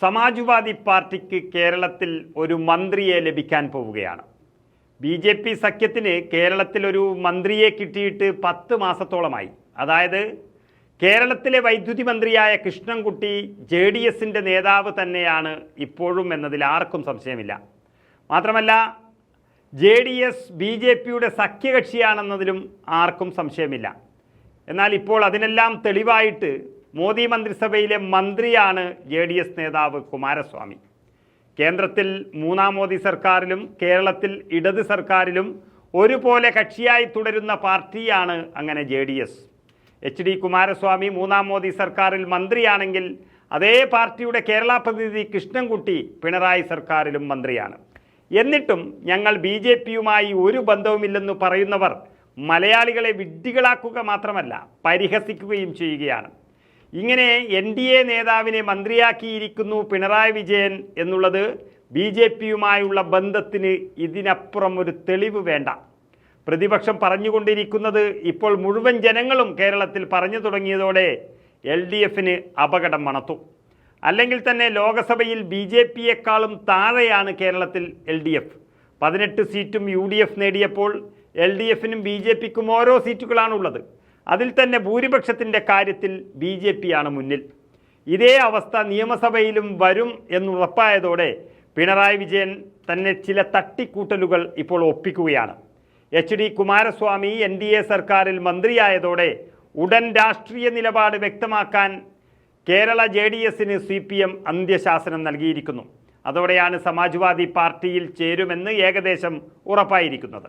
സമാജ്വാദി പാർട്ടിക്ക് കേരളത്തിൽ ഒരു മന്ത്രിയെ ലഭിക്കാൻ പോവുകയാണ്. ബി ജെ പി സഖ്യത്തിന് കേരളത്തിൽ ഒരു മന്ത്രിയെ കിട്ടിയിട്ട് പത്ത് മാസത്തോളമായി. അതായത് കേരളത്തിലെ വൈദ്യുതി മന്ത്രിയായ കൃഷ്ണൻകുട്ടി ജെ ഡി എസിന്റെ നേതാവ് തന്നെയാണ് ഇപ്പോഴും എന്നതിൽ ആർക്കും സംശയമില്ല. മാത്രമല്ല J D S B J പിയുടെ സഖ്യകക്ഷിയാണെന്നതിലും ആർക്കും സംശയമില്ല. എന്നാൽ ഇപ്പോൾ അതിനെല്ലാം തെളിവായിട്ട് മോദി മന്ത്രിസഭയിലെ മന്ത്രിയാണ് ജെ ഡി എസ് നേതാവ് കുമാരസ്വാമി. കേന്ദ്രത്തിൽ മൂന്നാം മോദി സർക്കാരിലും കേരളത്തിൽ ഇടത് സർക്കാരിലും ഒരുപോലെ കക്ഷിയായി തുടരുന്ന പാർട്ടിയാണ് അങ്ങനെ J D S. H D Kumaraswamy മൂന്നാം മോദി സർക്കാരിൽ മന്ത്രിയാണെങ്കിൽ അതേ പാർട്ടിയുടെ കേരള പ്രതിനിധി കൃഷ്ണൻകുട്ടി പിണറായി സർക്കാരിലും മന്ത്രിയാണ്. എന്നിട്ടും ഞങ്ങൾ ബി ജെ പിയുമായി ഒരു ബന്ധവുമില്ലെന്ന് പറയുന്നവർ മലയാളികളെ വിഡ്ഢികളാക്കുക മാത്രമല്ല പരിഹസിക്കുകയും ചെയ്യുകയാണ്. ഇങ്ങനെ എൻ ഡി എ നേതാവിനെ മന്ത്രിയാക്കിയിരിക്കുന്നു പിണറായി വിജയൻ എന്നുള്ളത് ബി ജെ പിയുമായുള്ള ബന്ധത്തിന് ഇതിനപ്പുറം ഒരു തെളിവ് വേണ്ട. പ്രതിപക്ഷം പറഞ്ഞുകൊണ്ടിരിക്കുന്നത് ഇപ്പോൾ മുഴുവൻ ജനങ്ങളും കേരളത്തിൽ പറഞ്ഞു തുടങ്ങിയതോടെ എൽ ഡി എഫിന് അപകടം മണത്തു. അല്ലെങ്കിൽ തന്നെ ലോകസഭയിൽ ബി ജെ പിയെക്കാളും താഴെയാണ് കേരളത്തിൽ എൽ ഡി എഫ്. പതിനെട്ട് സീറ്റും യു ഡി എഫ് നേടിയപ്പോൾ എൽ ഡി എഫിനും ബി ജെ പിക്കും ഓരോ സീറ്റുകളാണുള്ളത്. അതിൽ തന്നെ ഭൂരിപക്ഷത്തിന്റെ കാര്യത്തിൽ ബി ജെ പിയാണ് മുന്നിൽ. ഇതേ അവസ്ഥ നിയമസഭയിലും വരും എന്നുറപ്പായതോടെ പിണറായി വിജയൻ തന്നെ ചില തട്ടിക്കൂട്ടലുകൾ ഇപ്പോൾ ഒപ്പിക്കുകയാണ്. H D Kumaraswamy N D A സർക്കാരിൽ മന്ത്രിയായതോടെ ഉടൻ രാഷ്ട്രീയ നിലപാട് വ്യക്തമാക്കാൻ കേരള ജെ ഡി എസിന് സി പി എം അന്ത്യശാസനം നൽകിയിരിക്കുന്നു. അതോടെയാണ് സമാജ്വാദി പാർട്ടിയിൽ ചേരുമെന്ന് ഏകദേശം ഉറപ്പായിരിക്കുന്നത്.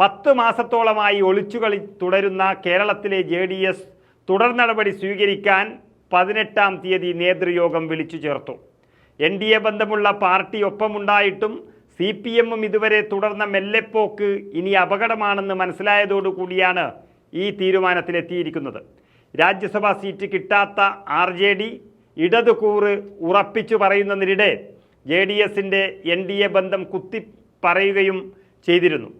പത്ത് മാസത്തോളമായി ഒളിച്ചുകളി തുടരുന്ന കേരളത്തിലെ ജെ ഡി എസ് തുടർ നടപടി സ്വീകരിക്കാൻ പതിനെട്ടാം തീയതി നേതൃയോഗം വിളിച്ചു ചേർത്തു. എൻ ഡി എ ബന്ധമുള്ള പാർട്ടി ഒപ്പമുണ്ടായിട്ടും സി പി എമ്മും ഇതുവരെ തുടർന്ന മെല്ലെപ്പോക്ക് ഇനി അപകടമാണെന്ന് മനസ്സിലായതോടുകൂടിയാണ് ഈ തീരുമാനത്തിലെത്തിയിരിക്കുന്നത്. രാജ്യസഭാ സീറ്റ് കിട്ടാത്ത ആർ ജെ ഡി ഇടതുകൂറ് ഉറപ്പിച്ചു പറയുന്നതിനിടെ ജെ ഡി എസിന്റെ എൻ ഡി എ ബന്ധം കുത്തി പറയുകയും ചെയ്തിരുന്നു.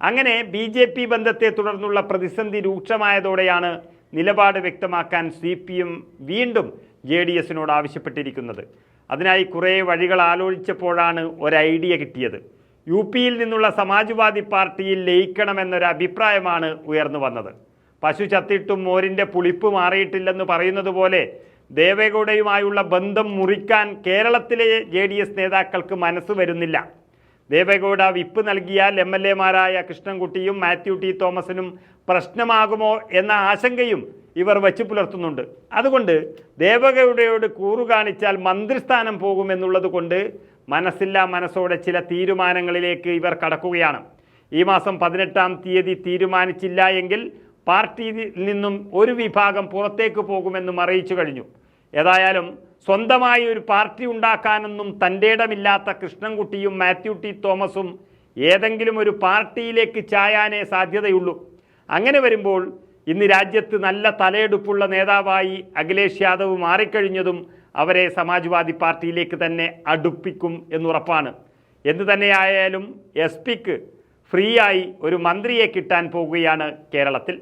അങ്ങനെ ബി ജെ പി ബന്ധത്തെ തുടർന്നുള്ള പ്രതിസന്ധി രൂക്ഷമായതോടെയാണ് നിലപാട് വ്യക്തമാക്കാൻ സി പി എം വീണ്ടും ജെ ഡി എസിനോട് ആവശ്യപ്പെട്ടിരിക്കുന്നത്. അതിനായി കുറേ വഴികൾ ആലോചിച്ചപ്പോഴാണ് ഒരു ഐഡിയ കിട്ടിയത്. യു പിയിൽ നിന്നുള്ള സമാജ്വാദി പാർട്ടിയിൽ ലയിക്കണമെന്നൊരു അഭിപ്രായമാണ് ഉയർന്നു വന്നത്. പശു ചത്തിട്ടും മോരിന്റെ പുളിപ്പ് മാറിയിട്ടില്ലെന്ന് പറയുന്നത് പോലെ ദേവേഗൌഡയുമായുള്ള ബന്ധം മുറിക്കാൻ കേരളത്തിലെ ജെ നേതാക്കൾക്ക് മനസ്സ് വരുന്നില്ല. ദേവേഗൌഡ വിപ്പ് നൽകിയാൽ എം എൽ എമാരായ കൃഷ്ണൻകുട്ടിയും മാത്യു ടി തോമസിനും പ്രശ്നമാകുമോ എന്ന ആശങ്കയും ഇവർ വച്ചു പുലർത്തുന്നുണ്ട്. അതുകൊണ്ട് ദേവഗൌഡയോട് കൂറു കാണിച്ചാൽ മന്ത്രിസ്ഥാനം പോകുമെന്നുള്ളത് കൊണ്ട് മനസ്സില്ലാ മനസ്സോടെ ചില തീരുമാനങ്ങളിലേക്ക് ഇവർ കടക്കുകയാണ്. ഈ മാസം പതിനെട്ടാം തീയതി തീരുമാനിച്ചില്ല എങ്കിൽ പാർട്ടിയിൽ നിന്നും ഒരു വിഭാഗം പുറത്തേക്ക് പോകുമെന്നും അറിയിച്ചു കഴിഞ്ഞു. ഏതായാലും സ്വന്തമായി ഒരു പാർട്ടി ഉണ്ടാക്കാനൊന്നും തന്റെ ഇടമില്ലാത്ത കൃഷ്ണൻകുട്ടിയും മാത്യു ടി തോമസും ഏതെങ്കിലും ഒരു പാർട്ടിയിലേക്ക് ചായാനേ സാധ്യതയുള്ളൂ. അങ്ങനെ വരുമ്പോൾ ഇന്ന് രാജ്യത്ത് നല്ല തലയെടുപ്പുള്ള നേതാവായി അഖിലേഷ് യാദവ് മാറിക്കഴിഞ്ഞതും അവരെ സമാജ്വാദി പാർട്ടിയിലേക്ക് തന്നെ അടുപ്പിക്കും എന്നുറപ്പാണ്. എന്തു തന്നെയായാലും എസ് പിക്ക് ഫ്രീയായി ഒരു മന്ത്രിയെ കിട്ടാൻ പോവുകയാണ് കേരളത്തിൽ.